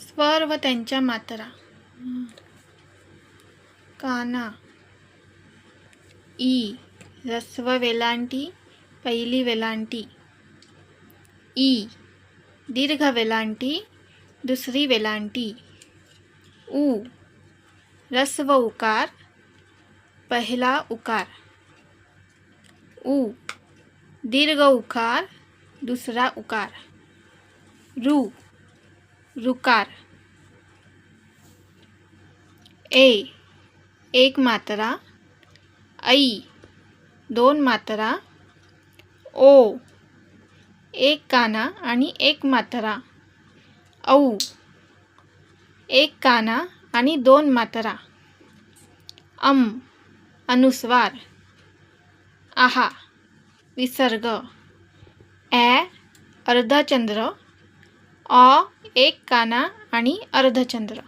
स्वर व त्यांच्या मात्रा. काना. ई. रस्व वेलांटी पहिली वेलांटी. ई. दीर्घ वेलांटी दुसरी वेलांटी. उ. रस्व उकार पहिला उकार. उ. दीर्घ उकार दुसरा उकार. रू. रुकार. ए एक मात्रा. ऐ दोन मात्रा. ओ एक काना आणि एक मात्रा. औ एक काना आणि दोन मात्रा. अम अनुस्वार. आहा विसर्ग. ॲ अर्धचंद्र. अ एक काना आणि अर्धचंद्र.